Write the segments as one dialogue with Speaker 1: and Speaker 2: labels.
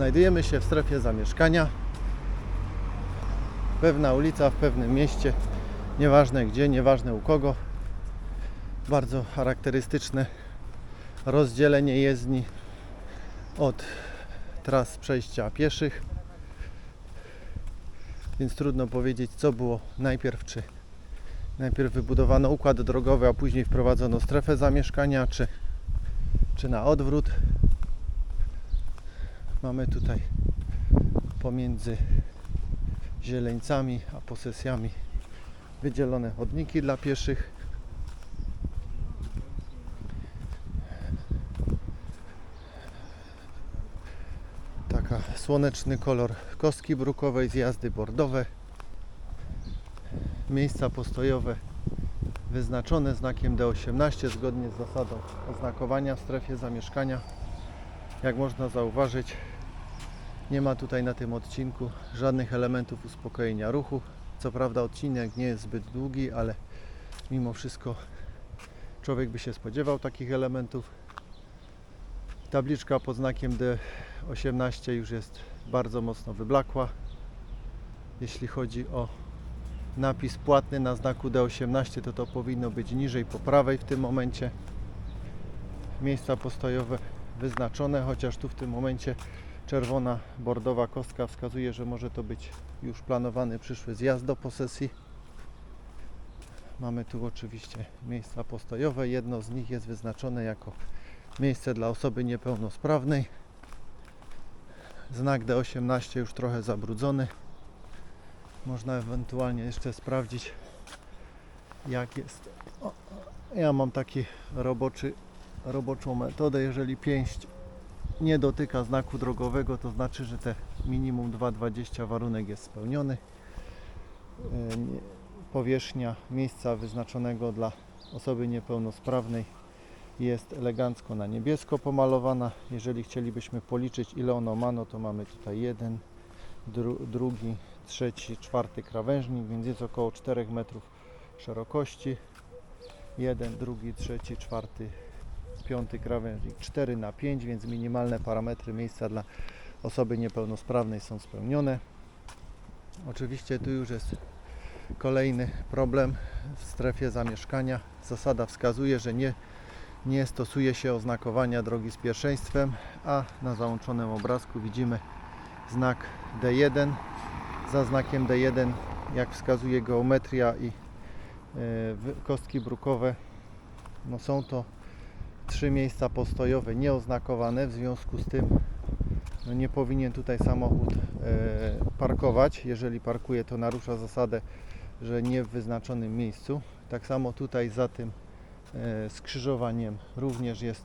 Speaker 1: Znajdujemy się w strefie zamieszkania. Pewna ulica w pewnym mieście, nieważne gdzie, nieważne u kogo. Bardzo charakterystyczne rozdzielenie jezdni od tras przejścia pieszych. Więc trudno powiedzieć, co było najpierw, czy najpierw wybudowano układ drogowy, a później wprowadzono strefę zamieszkania, czy, czy na odwrót. Mamy tutaj pomiędzy zieleńcami a posesjami wydzielone chodniki dla pieszych. Taka słoneczny kolor kostki brukowej, zjazdy bordowe. Miejsca postojowe wyznaczone znakiem D18 zgodnie z zasadą oznakowania w strefie zamieszkania. Jak można zauważyć, nie ma tutaj na tym odcinku żadnych elementów uspokojenia ruchu. Co prawda odcinek nie jest zbyt długi, ale mimo wszystko człowiek by się spodziewał takich elementów. Tabliczka pod znakiem D18 już jest bardzo mocno wyblakła. Jeśli chodzi o napis płatny na znaku D18, to to powinno być niżej po prawej w tym momencie. Miejsca postojowe wyznaczone, chociaż tu w tym momencie czerwona bordowa kostka wskazuje, że może to być już planowany przyszły zjazd do posesji. Mamy tu oczywiście miejsca postojowe. Jedno z nich jest wyznaczone jako miejsce dla osoby niepełnosprawnej. Znak D18 już trochę zabrudzony. Można ewentualnie jeszcze sprawdzić jak jest. O, ja mam taki roboczy, roboczą metodę. Jeżeli pięść nie dotyka znaku drogowego, to znaczy, że te minimum 2,20 warunek jest spełniony. E, Powierzchnia miejsca wyznaczonego dla osoby niepełnosprawnej jest elegancko na niebiesko pomalowana. Jeżeli chcielibyśmy policzyć ile ono ma, no to mamy tutaj jeden, dru, drugi, trzeci, czwarty krawężnik, więc jest około 4 metrów szerokości. Jeden, drugi, trzeci, czwarty, piąty krawężnik 4 na 5, więc minimalne parametry miejsca dla osoby niepełnosprawnej są spełnione. Oczywiście tu już jest kolejny problem w strefie zamieszkania. Zasada wskazuje, że nie, nie stosuje się oznakowania drogi z pierwszeństwem, a na załączonym obrazku widzimy znak D1. Za znakiem D1, jak wskazuje geometria i e, kostki brukowe, no są to trzy miejsca postojowe nieoznakowane, w związku z tym no nie powinien tutaj samochód e, parkować. Jeżeli parkuje, to narusza zasadę, że nie w wyznaczonym miejscu. Tak samo tutaj za tym e, skrzyżowaniem również jest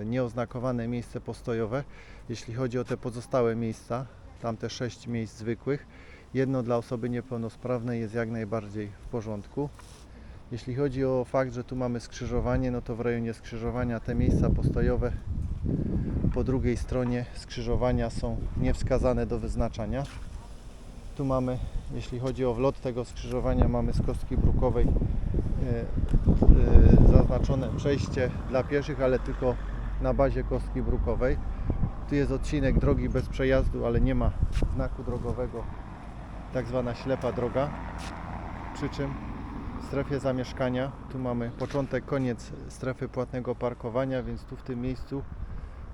Speaker 1: e, nieoznakowane miejsce postojowe. Jeśli chodzi o te pozostałe miejsca, tamte sześć miejsc zwykłych, jedno dla osoby niepełnosprawnej jest jak najbardziej w porządku. Jeśli chodzi o fakt, że tu mamy skrzyżowanie, no to w rejonie skrzyżowania te miejsca postojowe po drugiej stronie skrzyżowania są niewskazane do wyznaczania. Tu mamy, jeśli chodzi o wlot tego skrzyżowania, mamy z kostki brukowej e, e, zaznaczone przejście dla pieszych, ale tylko na bazie kostki brukowej. Tu jest odcinek drogi bez przejazdu, ale nie ma znaku drogowego, tak zwana ślepa droga. Przy czym strefie zamieszkania. Tu mamy początek, koniec strefy płatnego parkowania, więc tu w tym miejscu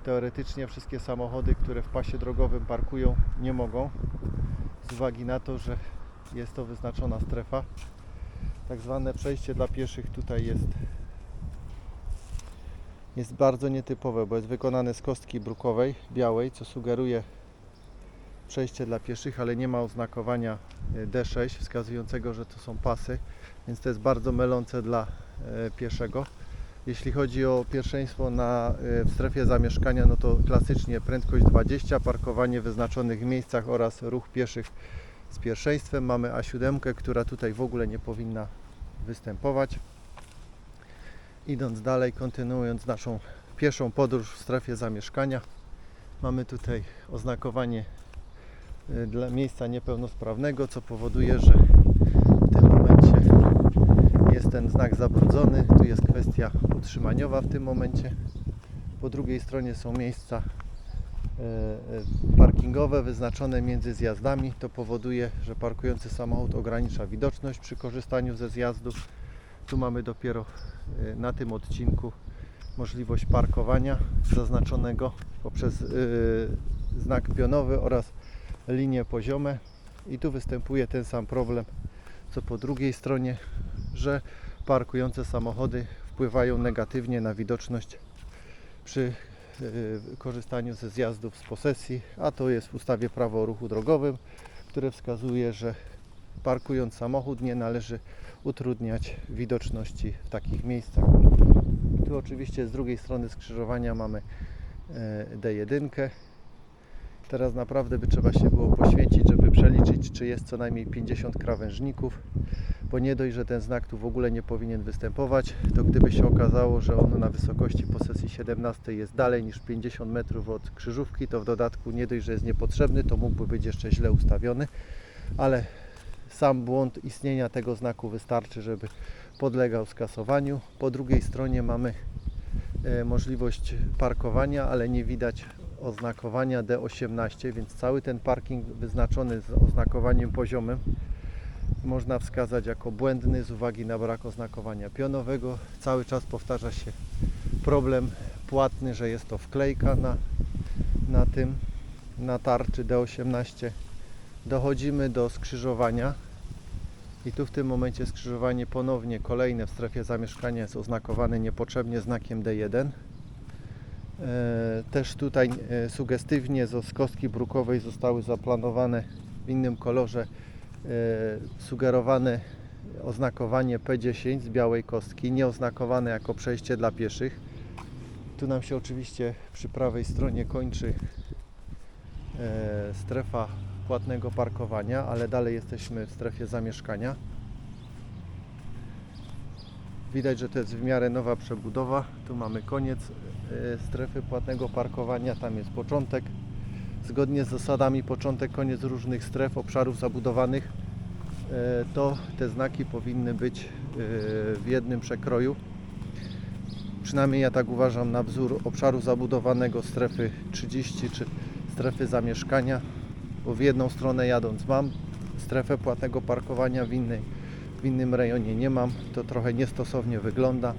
Speaker 1: teoretycznie wszystkie samochody, które w pasie drogowym parkują, nie mogą. Z uwagi na to, że jest to wyznaczona strefa. Tak zwane przejście dla pieszych tutaj jest jest bardzo nietypowe, bo jest wykonane z kostki brukowej, białej, co sugeruje przejście dla pieszych, ale nie ma oznakowania e, D6 wskazującego, że to są pasy, więc to jest bardzo mylące dla e, pieszego. Jeśli chodzi o pierwszeństwo na, e, w strefie zamieszkania, no to klasycznie prędkość 20, parkowanie w wyznaczonych miejscach oraz ruch pieszych z pierwszeństwem. Mamy A7, która tutaj w ogóle nie powinna występować. Idąc dalej, kontynuując naszą pieszą podróż w strefie zamieszkania, mamy tutaj oznakowanie e, dla miejsca niepełnosprawnego, co powoduje, że ten znak zabrudzony. Tu jest kwestia utrzymaniowa w tym momencie. Po drugiej stronie są miejsca e, parkingowe wyznaczone między zjazdami. To powoduje, że parkujący samochód ogranicza widoczność przy korzystaniu ze zjazdu. Tu mamy dopiero e, na tym odcinku możliwość parkowania zaznaczonego poprzez e, znak pionowy oraz linie poziome. I tu występuje ten sam problem co po drugiej stronie, że parkujące samochody wpływają negatywnie na widoczność przy y, korzystaniu ze zjazdów z posesji, a to jest w ustawie Prawo o ruchu drogowym, które wskazuje, że parkując samochód nie należy utrudniać widoczności w takich miejscach. Tu oczywiście z drugiej strony skrzyżowania mamy e, D1. Teraz naprawdę by trzeba się było poświęcić, żeby przeliczyć, czy jest co najmniej 50 krawężników, bo nie dość, że ten znak tu w ogóle nie powinien występować, to gdyby się okazało, że on na wysokości posesji 17 jest dalej niż 50 metrów od krzyżówki, to w dodatku nie dość, że jest niepotrzebny, to mógłby być jeszcze źle ustawiony, ale sam błąd istnienia tego znaku wystarczy, żeby podlegał skasowaniu. Po drugiej stronie mamy e, możliwość parkowania, ale nie widać oznakowania D18, więc cały ten parking wyznaczony z oznakowaniem poziomym można wskazać jako błędny z uwagi na brak oznakowania pionowego. Cały czas powtarza się problem płatny, że jest to wklejka na, na tym, na tarczy D18. Dochodzimy do skrzyżowania i tu w tym momencie skrzyżowanie ponownie kolejne w strefie zamieszkania jest oznakowane niepotrzebnie znakiem D1. E, Też tutaj e, sugestywnie z kostki brukowej zostały zaplanowane w innym kolorze sugerowane oznakowanie P10 z białej kostki, nie oznakowane jako przejście dla pieszych. Tu nam się oczywiście przy prawej stronie kończy e, strefa płatnego parkowania, ale dalej jesteśmy w strefie zamieszkania. Widać, że to jest w miarę nowa przebudowa. Tu mamy koniec e, strefy płatnego parkowania, tam jest początek. Zgodnie z zasadami początek, koniec różnych stref, obszarów zabudowanych, e, to te znaki powinny być e, w jednym przekroju. Przynajmniej ja tak uważam na wzór obszaru zabudowanego strefy 30 czy strefy zamieszkania, bo w jedną stronę jadąc mam strefę płatnego parkowania, w, innej, w innym rejonie nie mam. To trochę niestosownie wygląda.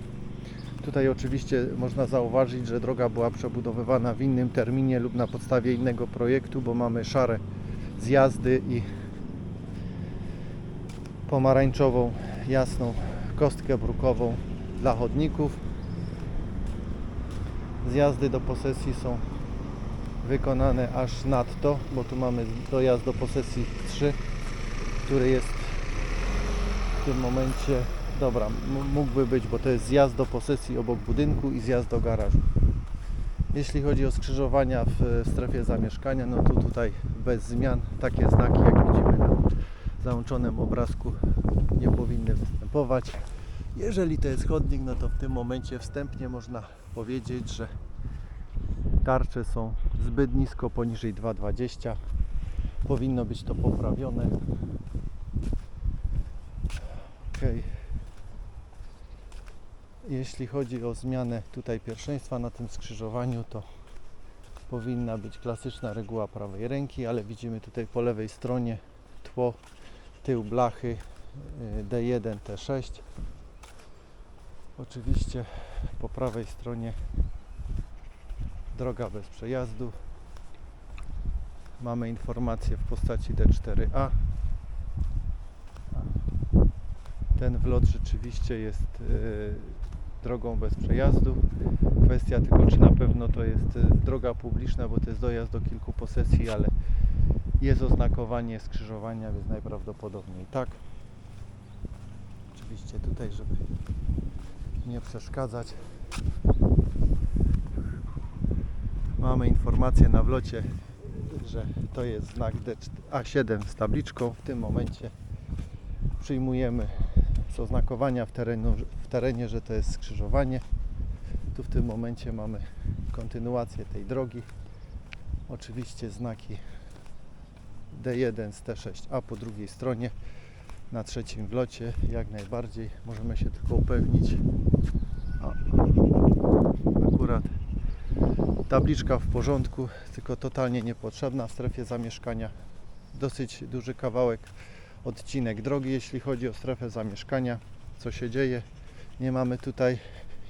Speaker 1: Tutaj oczywiście można zauważyć, że droga była przebudowywana w innym terminie lub na podstawie innego projektu, bo mamy szare zjazdy i pomarańczową, jasną kostkę brukową dla chodników. Zjazdy do posesji są wykonane aż nadto, bo tu mamy dojazd do posesji 3, który jest w tym momencie, dobra, mógłby być, bo to jest zjazd do posesji obok budynku i zjazd do garażu. Jeśli chodzi o skrzyżowania w strefie zamieszkania, no to tutaj bez zmian takie znaki, jak widzimy na załączonym obrazku, nie powinny występować. Jeżeli to jest chodnik, no to w tym momencie wstępnie można powiedzieć, że tarcze są zbyt nisko, poniżej 2,20. Powinno być to poprawione. Ok. Jeśli chodzi o zmianę tutaj pierwszeństwa na tym skrzyżowaniu, to powinna być klasyczna reguła prawej ręki, ale widzimy tutaj po lewej stronie tło, tył blachy y, D1, T6. Oczywiście po prawej stronie droga bez przejazdu. Mamy informację w postaci D4A. Ten wlot rzeczywiście jest y, drogą bez przejazdu. Kwestia tylko, czy na pewno to jest y, droga publiczna, bo to jest dojazd do kilku posesji, ale jest oznakowanie skrzyżowania, więc najprawdopodobniej tak. Oczywiście tutaj, żeby nie przeszkadzać. Mamy informację na wlocie, że to jest znak A7 z tabliczką. W tym momencie przyjmujemy z oznakowania w, terenu, w terenie, że to jest skrzyżowanie. Tu w tym momencie mamy kontynuację tej drogi. Oczywiście znaki D1 z T6A po drugiej stronie na trzecim wlocie jak najbardziej możemy się tylko upewnić o, akurat Tabliczka w porządku, tylko totalnie niepotrzebna w strefie zamieszkania. Dosyć duży kawałek, odcinek drogi, jeśli chodzi o strefę zamieszkania. Co się dzieje? Nie mamy tutaj,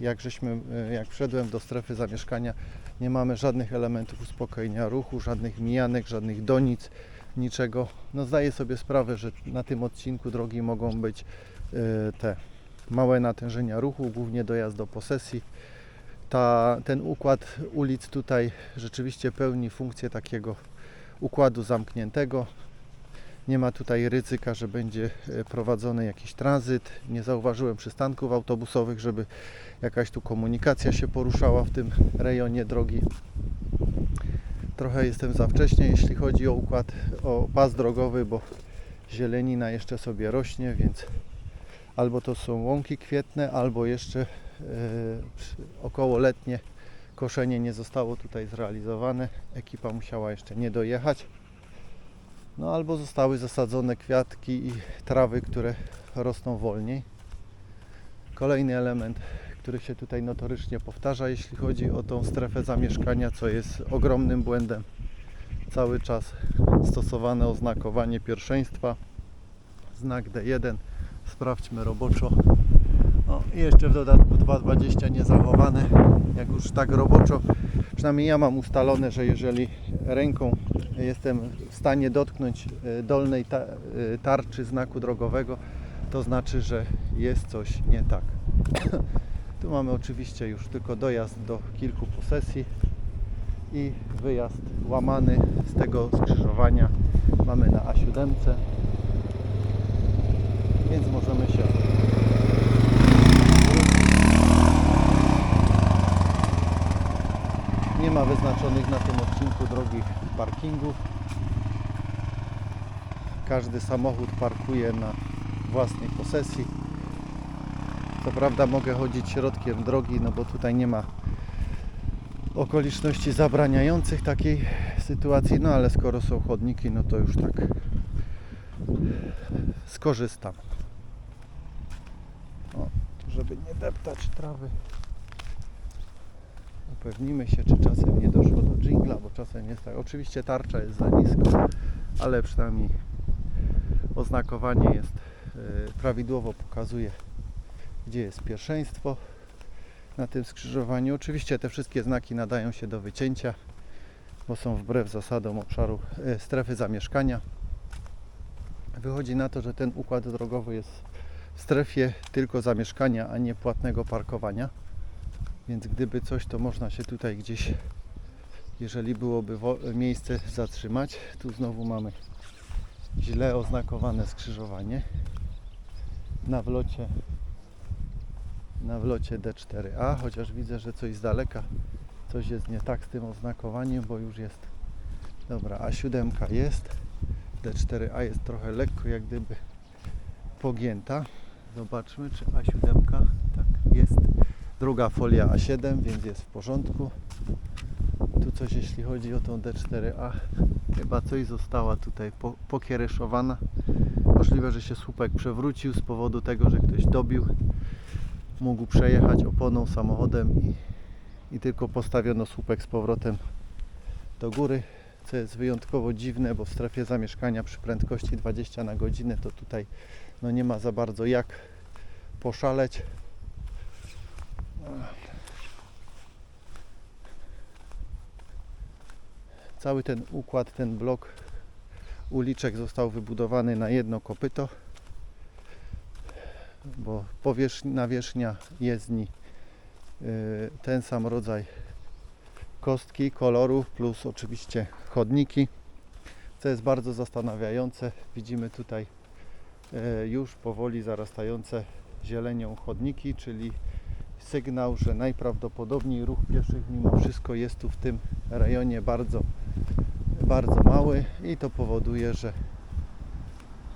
Speaker 1: jak żeśmy, e, jak wszedłem do strefy zamieszkania, nie mamy żadnych elementów uspokojenia ruchu, żadnych mijanek, żadnych donic, niczego. No zdaję sobie sprawę, że na tym odcinku drogi mogą być e, te małe natężenia ruchu, głównie dojazd do posesji. Ta, ten układ ulic tutaj rzeczywiście pełni funkcję takiego układu zamkniętego. Nie ma tutaj ryzyka, że będzie e, prowadzony jakiś tranzyt. Nie zauważyłem przystanków autobusowych, żeby jakaś tu komunikacja się poruszała w tym rejonie drogi. Trochę jestem za wcześnie, jeśli chodzi o układ, o pas drogowy, bo zielenina jeszcze sobie rośnie, więc albo to są łąki kwietne, albo jeszcze e, przy- okołoletnie koszenie nie zostało tutaj zrealizowane. Ekipa musiała jeszcze nie dojechać. No albo zostały zasadzone kwiatki i trawy, które rosną wolniej. Kolejny element, który się tutaj notorycznie powtarza, jeśli chodzi o tą strefę zamieszkania, co jest ogromnym błędem. Cały czas stosowane oznakowanie pierwszeństwa, znak D1. Sprawdźmy roboczo. O, i jeszcze w dodatku 2,20 niezachowane. Jak już tak roboczo, przynajmniej ja mam ustalone, że jeżeli ręką jestem w stanie dotknąć e, dolnej e, tarczy znaku drogowego, to znaczy, że jest coś nie tak. Tu mamy oczywiście już tylko dojazd do kilku posesji i wyjazd łamany z tego skrzyżowania mamy na A7, więc możemy się ma wyznaczonych na tym odcinku drogi parkingów. Każdy samochód parkuje na własnej posesji. Co prawda mogę chodzić środkiem drogi, no bo tutaj nie ma okoliczności zabraniających takiej sytuacji, no ale skoro są chodniki, no to już tak skorzystam. O, żeby nie deptać trawy. Upewnimy się, czy czasem nie doszło do dżingla, bo czasem jest tak. Oczywiście tarcza jest za nisko, ale przynajmniej oznakowanie jest e, prawidłowo pokazuje, gdzie jest pierwszeństwo na tym skrzyżowaniu. Oczywiście te wszystkie znaki nadają się do wycięcia, bo są wbrew zasadom obszaru e, strefy zamieszkania. Wychodzi na to, że ten układ drogowy jest w strefie tylko zamieszkania, a nie płatnego parkowania. Więc gdyby coś, to można się tutaj gdzieś, jeżeli byłoby miejsce, zatrzymać. Tu znowu mamy źle oznakowane skrzyżowanie. Na wlocie na wlocie D4A, chociaż widzę, że coś z daleka coś jest nie tak z tym oznakowaniem, bo już jest dobra, A7 jest D4A jest trochę lekko jak gdyby pogięta zobaczmy czy A7 tak jest druga folia A7, więc jest w porządku. Tu coś jeśli chodzi o tą D4A, chyba coś została tutaj po, pokiereszowana. Możliwe, że się słupek przewrócił z powodu tego, że ktoś dobił. Mógł przejechać oponą samochodem i, i tylko postawiono słupek z powrotem do góry, co jest wyjątkowo dziwne, bo w strefie zamieszkania przy prędkości 20 na godzinę to tutaj no nie ma za bardzo jak poszaleć. Cały ten układ, ten blok uliczek został wybudowany na jedno kopyto, bo powierzchnia, nawierzchnia jezdni y, ten sam rodzaj kostki, kolorów plus oczywiście chodniki, co jest bardzo zastanawiające. Widzimy tutaj y, już powoli zarastające zielenią chodniki, czyli sygnał, że najprawdopodobniej ruch pieszych mimo wszystko jest tu w tym rejonie bardzo, bardzo mały i to powoduje, że,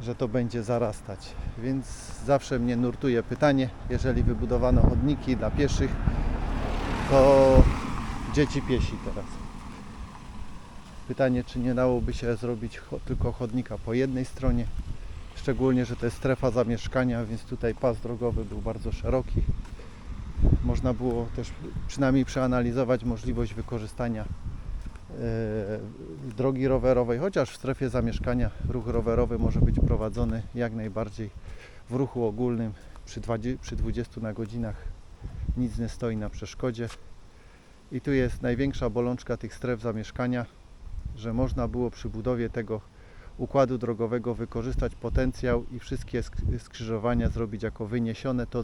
Speaker 1: że to będzie zarastać. Więc zawsze mnie nurtuje pytanie, jeżeli wybudowano chodniki dla pieszych, to dzieci piesi teraz. Pytanie, czy nie dałoby się zrobić tylko chodnika po jednej stronie, szczególnie, że to jest strefa zamieszkania, więc tutaj pas drogowy był bardzo szeroki można było też przynajmniej przeanalizować możliwość wykorzystania e, drogi rowerowej, chociaż w strefie zamieszkania ruch rowerowy może być prowadzony jak najbardziej w ruchu ogólnym przy 20, przy 20 na godzinach nic nie stoi na przeszkodzie. I tu jest największa bolączka tych stref zamieszkania, że można było przy budowie tego układu drogowego wykorzystać potencjał i wszystkie sk- skrzyżowania zrobić jako wyniesione. To